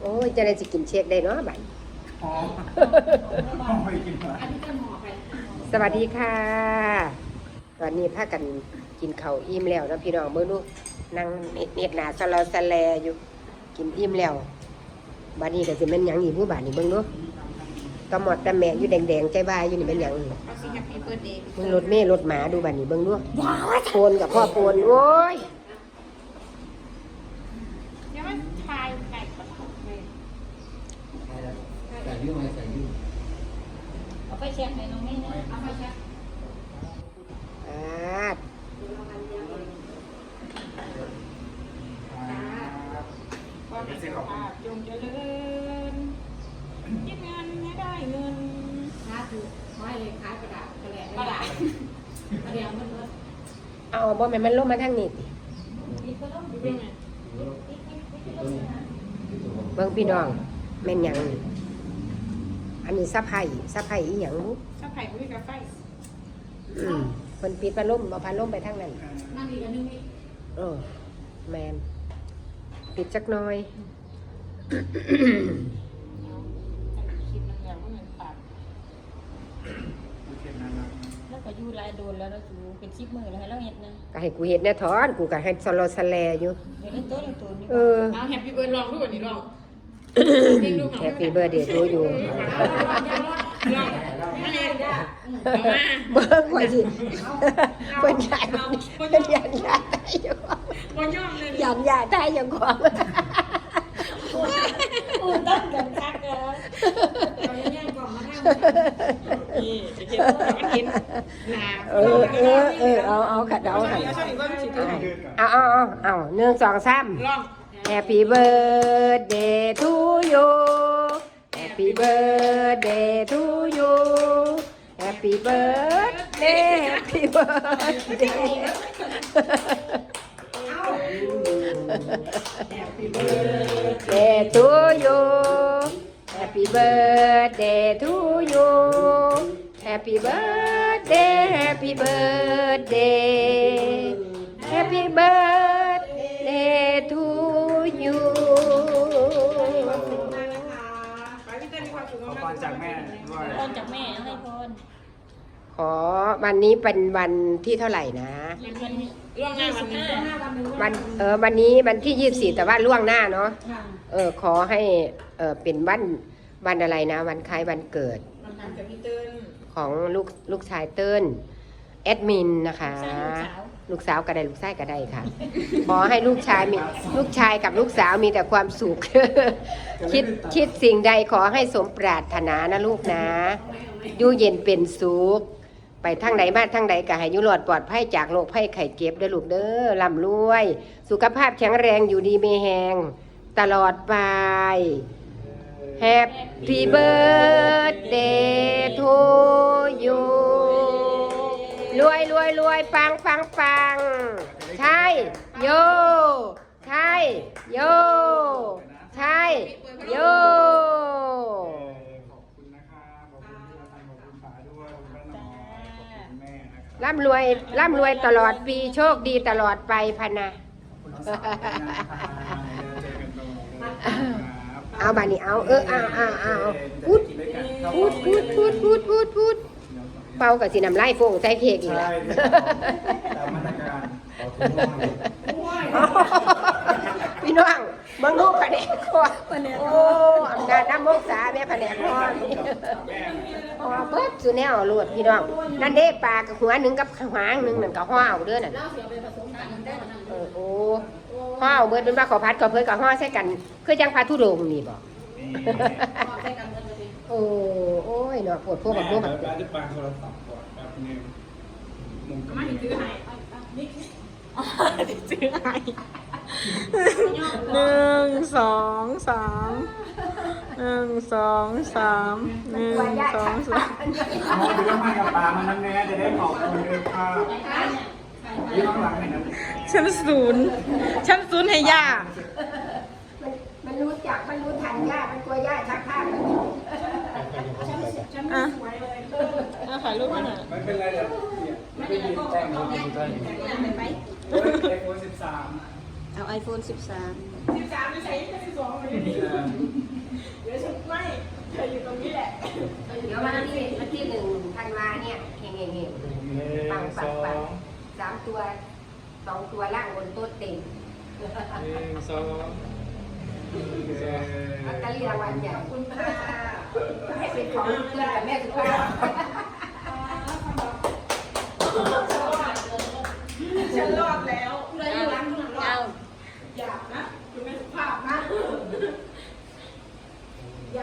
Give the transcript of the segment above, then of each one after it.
โอ้ยจะได้สิกินเช็คได้เนาะบัดอ๋อต้องไปกินมาสวัสดีค่ะ ตอนนี้พากันกินข้าวอิ่มแล้วนะพี่น้องเบิ่งดูนั่งเน็ตเน็ตหนาสลอสแลอยู่กินอิ่มแล้วบัดนี้ก็สิแม่นหยังอีกผู้บาดนี่เบิ่งดูตะหมอดตะแหมอยู่แดงๆใจบายอยู่นี่แม่นหยังอีกเอาสิแฮปปี้เบิร์ดเดย์มึงรถเมล์รถหมาดูบัดนี้เบิ่งดูโปนกับพ่อโปนโอ้ย เดี๋ยวมันทายไก่กับเขาเลย ใส่ยุ่งไหมใส่ยุ่ง เอาไปเช็คให้น้องนี่นะเอาไปเช็ค อาด ความสุขภาพจงเจริญคิดงานให้ได้เงินค้าคือไม้เลยค้ากระดาษกระแหลกระดาษกระเดียวมันเบิดเอาบ่แม่นมันลงมาทางนี้ตินี่ก็ต้องเป็นไงเบิ่งพี่น้องแม่นหยังนี่อันนี้สะไผ่สะไผ่อีหยังบุชอบไข่คุยกับไฟอืมเพิ่นปิดพัดลมเอาพัดลมไปทางนั้นนั่งอีกอันนึงนี่ เออแมน ปิดจักหน่อยคิดมันอย่างว่ามันปากโอเคนะครับแล้วก็อยู่รายโดนแล้วแล้วสูเป็นชิปมือแล้วให้เราเห็นนะก็ให้กูเฮ็ดแน่ถอนกูก็ให้สโลสแลอยู่เดี๋ยวเล่นโต๊ะเล่นตัวนี่เออเอาแฮปปี้เบิร์ดลองดูวันนี้ลองแฮปปี้เบ t ร์ a เดย์ทูอยู่ลองมาเลยเอามาเบิ่งว่าสิเพิ่นอยากเพิ่นอยากยาได้อยู่ บนย่องเลยอยากยาได้อยู่ของอุ่นต้นกันคักเออเราแย่งกล่องมาให้นี่จะเห็นว่ามันเห็นหนาเออเออเออเอาเอาขัดเอาขัดเอาช่วยอีกว่ามันสิถือให้เอาเอาเอาเอาหนึ่งสองสามลอง Happy birthday to you Happy birthday to you Happy birthday Happy birthday Happy birthday to you Happy birthday to you Happy birthday Happy birthday Happy birthday to you ไปพี่เต้นมีความสุข ขอ มาก พรจากแม่ด้วย พรจากแม่ให้พร ขอวันนี้เป็นวันที่เท่าไหร่นะเป็นวันล่วงหน้าวันนี้หน้าวันหนึ่งวันเออวันนี้วันที่ยี่สี่แต่ว่าล่วงหน้าเนาะค่ะเออขอให้เออเป็นวันวันอะไรนะ วันคล้ายวันเกิดมันทำจากพี่เติ้ลของลูกลูกชายเติ้ลแอดมินนะคะใช่ลูกสาวลูกสาวก็ได้ลูกชายก็ได้ค่ะ ขอให้ลูกชายมีลูกชายกับลูกสาวมีแต่ความสุข คิดคิดสิ่งใดขอให้สมปรารถนานะลูกนะ อยู่เย็นเป็นสุข ไปทางไหนบ้าทางใดก็ให้ยุรอดปลอดภัยจากโรคภัยไข้เจ็บเด้อลูกเด้อร่ำรวย สุขภาพแข็งแรงอยู่ดีไม่แหงตลอดไป Happy birthday to you รวยรวยรวยปังปังปังใช่โยใช่โย ใช่ โย ขอบคุณนะครับขอบคุณที่เราทำขอบคุณป๋าด้วยขอบคุณแม่น้อยขอบคุณแม่นะค รับร่ำรวยร่ำรวยตลอดปีโชคดีตลอดไปพะนะคุณน้องสาวด้วยนะครับเจอกันตรงนี้ครับเอาบานี้เอาเออเอาเอาเอาพูดพูดพูดพูดพูดพูดพูดเป่ากับสีน้ำลายโฟงใส่เค้กอีกใช่แล้วตามมาตรการขอทุนน้อยพี่น้องเบิ่งลูกแผนกครัวโอ้อำนาจน้ำมกษาแม่แผนกค รัวนี่พอเบิดสุแนวรวดพี่น้อง นั่นเด้ปลากับหัวหนึ่งกับหางหนึ่งนั่นก็ห่อเอาเด้อนั่นเล่าเสียไปผสมกันได้วันนั้นเออโอ้ห่อเอาเบิดเป็นว่าขอพัดขอเพิ่นก็ห่อใส่กัน คือจังพาทุดงค์นี่บ่พอได้กันเงินเลยโอ้โอ้ยเนาะปวดพวกกับพวกกับร้านที่ปางโทรศัพท์ก่อนแป๊บนึงมุมกระมาดิ่ถือให้นี่ถือให้หนึ่งสองสาม หนึ่งสองสามหนึ่งสองสามเอาไปเรื่องมากับปลามันนั่นแน่จะได้ขอบคุณด้วยค่ะยืนข้างหลังหน่อยนะชั้นศูนย์ชั้นศูนย์ให้ย่ามันมันรู้จักมันรู้ทันย่ามันกลัวย่าชักผ้ามันอะอะถ่ายรูปให้หน่อยไม่เป็นไรเดี๋ยวไม่ได้ยินแจ้งเขาดีใจไปไอโฟนสิบสามเอาไอโฟน13สิบสามไม่ใช่แค่สิบสองเลย เดี๋ยวฉันไม่เธออยู่ตรงนี้แหละเดี๋ยววันที่วันที่หนึ่งธันวาเนี่ยเฮงเฮงเฮงปังปังปังสามตัวสองตัวล่างบนโต๊ะเต็มหนึ่งสองลอตเตอรี่รางวัลใหญ่คุณค่ะให้เป็นของเพื่อนกับแม่สุภาพฉันรอดแล้ว เลยอยู่ร้านข้างหลังรอ เอา ด อย่านะคุณแม่สุภาพนะ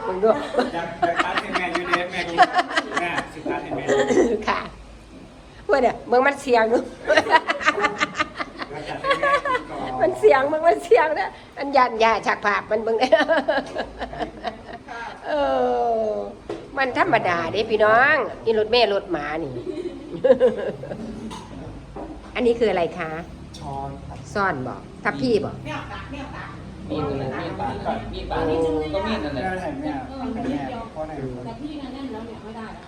มึงด้วยอยากอยากตัดให้แม่อยู่เด้แม่กินแม่สิตัดให้แม่ค่ะเพื่อนเนี่ยมึงมันเสียงดูแล้วตัดให้แม่กินก่อนมันเสียงมึงมันเสียงนะอันยันยาฉากภาพมันมึงเนี่ยเออ มันธรรมดาเด้พี่น้องนี่รถแม่รถหมานี่ อันนี้คืออะไรคะช้อนซ่อนบอกทับพี่บอกแมวตาแมวตา มีดนั่นแหละมีดบาดก่อนมีดบาดก็มีดนั่นแหแม่ละให้แม่ให้แม่เพราะไหนแต่พี่นั่นนั่นแล้วเนี่ยไม่ได้แล้ว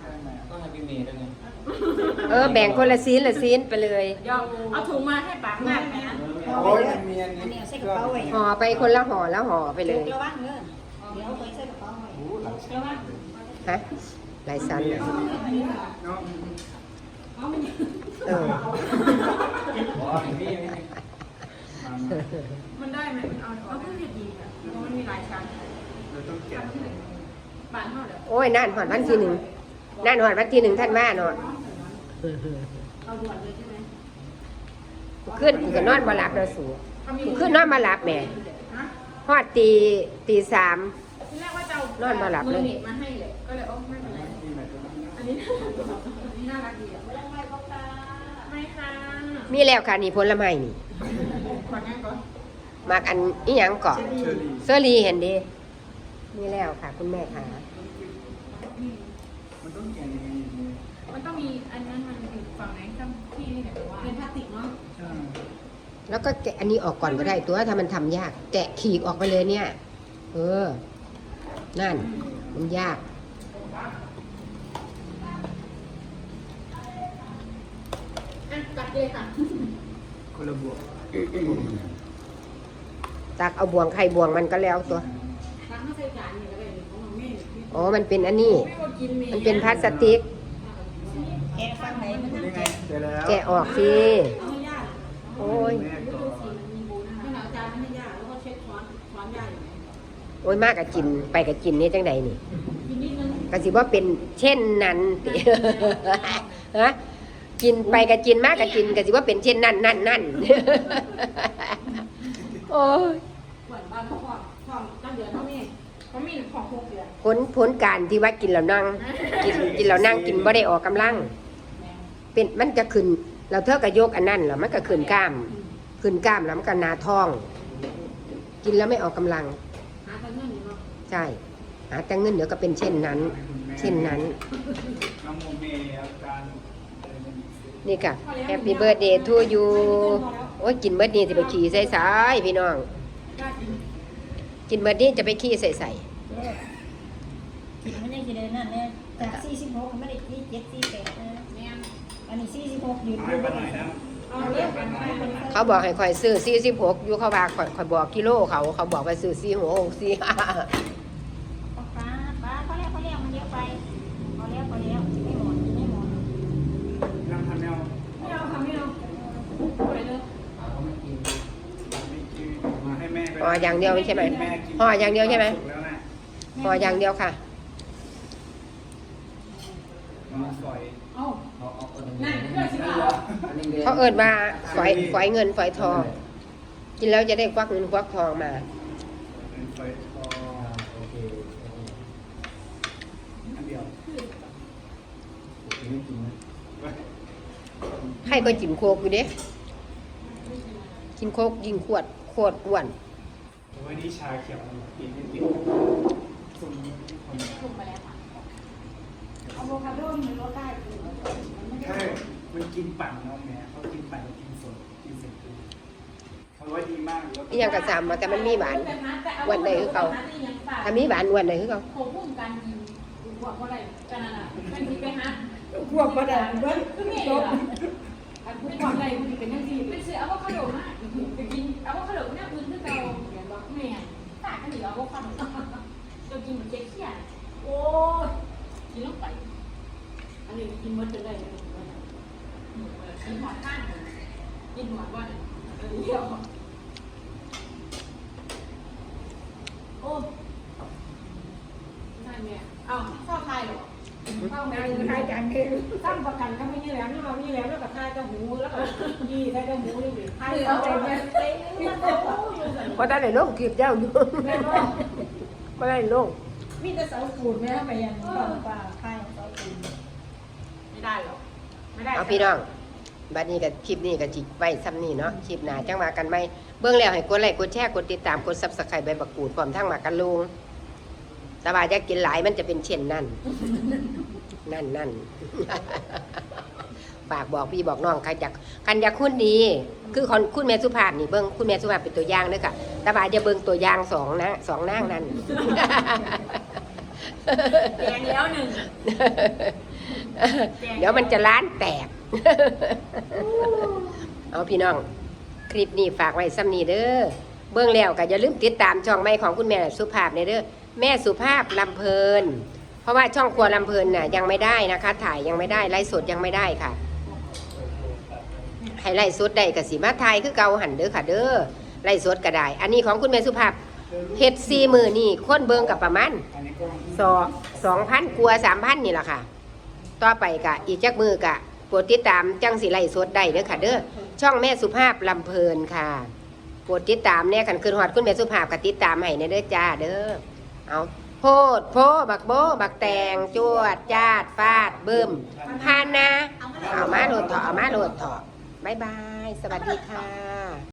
ให้แม่ก็ให้พี่เมย์ด้วยไงเออแบ่งคนละซีนละซีนไปเลยเดี๋ยวเอาถุงมาให้ปากมากนะโอ้ยมันมีอันอันนี้นี้เอาใส่กระเป๋าไว้ห่อไปคนละห่อแล้วห่อไปเลยระวังเด้อเดี๋ยวเอาไปใส่กระเป๋าไว้โอ้หลังแล้วว่าฮะหลายซันเลยเนาะเอามันเอออ๋อพี่ มันได้ไหมมันเอาเอาเพื่อจะดีอะเพราะมันมีหลายชั้นเราต้องแกะบานเท่าเดิมโอ้ยนั่นหอดวันที่หนึ่งนั่นหอดวันที่หนึ่งท่านว่าเนอนเอาด่วนเลยใช่ไหมขึ้นกูก็นอนบ่หลับแล้วสูเขามีกูขึ้นนอนมาหลับแหม่ฮะฮอดตีตีสามทีแรกว่าจะเอานอนมาหลับเลยมือหนีบมาให้เลยก็เลยโอ้ไม่เป็นไรที่ไหนก็ได้อันนี้อันนี้น่ารักดีอะไม่ค่ะมีแล้วค่ะนี่ผลไม้นี่ ขอแง่ก่อนมากอันอีหยังเกาะเชอรี่เซอรี่เห็นดีมีแล้วค่ะ คุณแม่ค่ะมันต้องแกะยังไงอย่างนี้มันต้องมีอันนั้นมันอยู่ฝั่งไหนข้างที่นี่เนี่ยว่าเป็นพลาสติกเนาะใช่แล้วก็แกะอันนี้ออกก่อนก็ได้ตัวถ้ามันทำยาก แกะขีกออกไปเลยเนี่ย เออ นั่น มันยาก อะตัดเลยค่ะ คนละบวกตักเอาบ่วงไข่บ่วงมันก็แล้วตัวร้านข้าวใส่จานเนี่ยก็ได้ของน้องเมย์อ๋อ มันเป็นอันนี้ไม่ว่ากินเมย์มันเป็นพลาสติก แกะฟังไหนมันนี่ไงเสร็จแล้วแกะออกสิเอาให้ยากโอ้ยแม่ก่อนมีบูนะคะขนาดจานให้ยากแล้วก็เช็ดช้อนช้อนยากอยู่ไหมโอ้ยมากกับจิน ไปกับจินนี่จังใดนี่กินนิดนึงก็สิว่าเป็นเช่นนั้นติฮะ กินไปกับจินมากกับจินก็สิว่าเป็นเช่นนั้นนั่นนั่นโอ้ยเหมือนบ้านเขาพร้อมพร้อมตั้งเดือนเท่านี้เขามีของหกเดือนผลผลการที่ว่ากินแล้วนั่ง กินกินแล้วนั่งกินบ่ได้ออกกำลัง เป็นมันจะขึ้น เราเท่ากับยกอันนั้นแล้วมันก็ขึ้นกล้าม ขึ้นกล้ามแล้วมันก็หนาท้อง กินแล้วไม่ออกกำลังหาแต่เงินอยู่เนาะใช่หาแต่เงินเดี๋ยวก็เป็นเช่นนั้น เช่นนั้น นนี่ค่ะ Happy birthday to you โอ้ยกินเบิดนี้จะไปขี่ใส่สายพี่น้องกล้ากินกินเบิดนี้จะไปขี่ใส่ใส่กินมันยังสิได้นั่นแน่จาก46มันได้ที่7 48นะแม่นอันนี้46ยืนให้ไปหน่อยนะเอาเรียกกันไปคนเขาบอกให้คอยซื้อ46อยู่เขาว่าคอยคอยบอกกิโลเขาเขาบอกว่าซื้อ4 6 4 ป้าป้าพอแล้วพอแล้วมันเยอะไปพอแล้วพอแล้วไม่หมดไม่หมด น้ำพันแนว ไม่เอาค่ะไม่เอาไปเลย ไม่กินมาให่ออย่างเดียวใช่ไหมห่ออย่างเดียวใช่ไหมห่ออย่างเดียวค่ะเอาเอาเอาเอานั่นเพื่อนสิเอาอันนี้เขาเอิ้นว่าฝอยฝอยเงินฝอยทอง กินแล้วจะได้ควักเงินควักทองมาใครก็กินโคกอยู่เด้กินโคกยิงขวดขวดอ้วน วันนี้ชาเขียวกินให้ติดซุ่มคนถูกไปแล้วค่ะอะโวคาโดมันลดได้คือมันไม่ได้ใช่มันกินปั่นเนาะแม่เขากินปั่นกินสดกินเสร็จปุ๊บเขาว่าดีมากแล้วอีหยังกระซำมาแต่มันมีหวาน วันใดคือเก่า ถ้ามีหวานอ้วนเลยคือเขาโคพุ่มการยิงพวกอะไรกันน่ะเป็นที่ไปหาพวกบ่ได้เบิ่คือมีล่ะอันพวกอะไรมันเป็นยังกิน อะโวคาโดจะกินเหมือนเจ๊เขี้ยโอ้ยกินลงไป อันนี้กินมดจะไนึ่งวันข้างกินหอดว่าเรียโอ้ได้เนี่ยอ้าข้าวไทยข้าไม่ได้ไทยกันตั้งประกันก็ไม่ยี่แหลมนี่เรามีแหลมแล้วก็บไทยกับหูแล้วก็ยี่ไทยกับหูนี่ไทยเขาเต็มเลย พราะได้เลยลงคลิปเจ้าอยู่แม่ก็ก็ได้ลงมีแต่เสาปูนแม่ไปยันป่าป่าทายเสาปูนไม่ได้หรอกไม่ได้เอาพี่น้องบัดนี้กับคลิปนี้กับจิไว้ซ้ำนี่เนาะคลิปหน้าจังมากันไหมเบื้องแล้วให้กดไลค์กดแชร์กดติดตามกดซับสไครต์ใบบักกูดพร้อมทั้งหมากกันลุง แต่ว่าจะกินหลายมันจะเป็นเช่นนั่น นั่นนั่นฝากบอกพี่บอกน้องคันอยากคันอยากคุณดีคือคนคุณแม่สุภาพนี่เบิ้งคุณแม่สุภาพเป็นตัวอย่างเด้อค่ะแต่ว่าจะเบิ้งตัวอย่างสองนะสองนางนั่นแกงแล้วหนึ่งเดี๋ยวมันจะล้านแตก เอาพี่น้อง คลิปนี้ฝากไว้ซ้ำนี้เด้อเบื้องแล้วก็อย่าลืมติดตามช่องใหม่ของคุณแม่สุภาพในเด้อ แม่สุภาพลำเพลิน เพราะว่าช่องครัวลำเพลินน่ะยังไม่ได้นะคะ ถ่ายยังไม่ได้ไลฟ์สดยังไม่ได้ค่ะให้ไลฟ์สดได้กับสีมาถ่ายคือเกาหันเด้อค่ะ เด้อไลฟ์สดก็ได้ อันนี้ของคุณแม่สุภาพเฮ็ดซีมือนี่คนเบิงกับประมาณสองสองพันกลัวสามพันนี่แหละค่ะ ต่อไปกะอีกจักมือกะโปรดติดตามจังสีไล่สดได้เด้อค่ะ เด้อช่องแม่สุภาพลำเพลินค่ะโปรดติดตามเนี่ยกันคืนหอดคุณแม่สุภาพก็ติดตามให้ในเด้อจ้าเด้อ เอาโพดโพบักโบบักแตงจวดจาดฟาดเบิ่มพานนะเอามาโหลดเถาะเอามาโหลดเถาะบายบาย สวัสดีค่ะ